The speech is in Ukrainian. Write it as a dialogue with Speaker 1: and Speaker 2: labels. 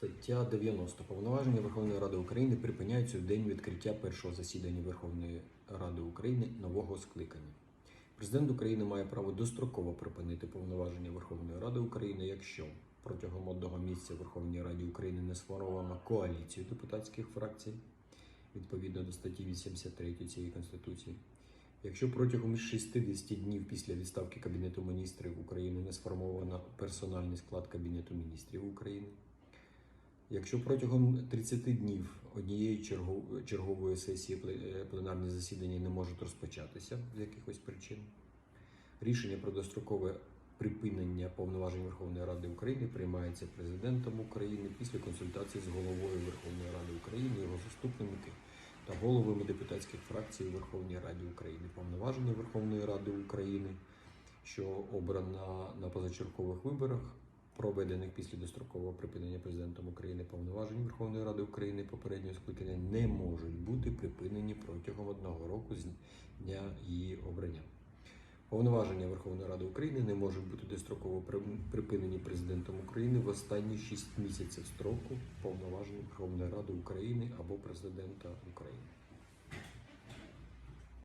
Speaker 1: Стаття 90. Повноваження Верховної Ради України припиняються в день відкриття першого засідання Верховної Ради України нового скликання. Президент України має право достроково припинити повноваження Верховної Ради України, якщо протягом одного місяця в Верховній Раді України не сформовано коаліцію депутатських фракцій відповідно до статті 83 цієї конституції. Якщо протягом 60 днів після відставки Кабінету міністрів України не сформовано персональний склад Кабінету міністрів України, якщо протягом 30 днів однієї чергов- чергової сесії е, пленарні засідання не можуть розпочатися з якихось причин, рішення про дострокове припинення повноважень Верховної Ради України приймається президентом України після консультації з головою Верховної Ради України, його заступниками та головами депутатських фракцій у Верховній Раді України. Повноваження Верховної Ради України, що обрана на позачергових виборах, проведених після дострокового припинення президентом України повноважень Верховної Ради України попереднього скликання, не можуть бути припинені протягом одного року з дня її обрання. Повноваження Верховної Ради України не можуть бути достроково припинені президентом України в останні 6 місяців строку повноважень Верховної Ради України або президента України.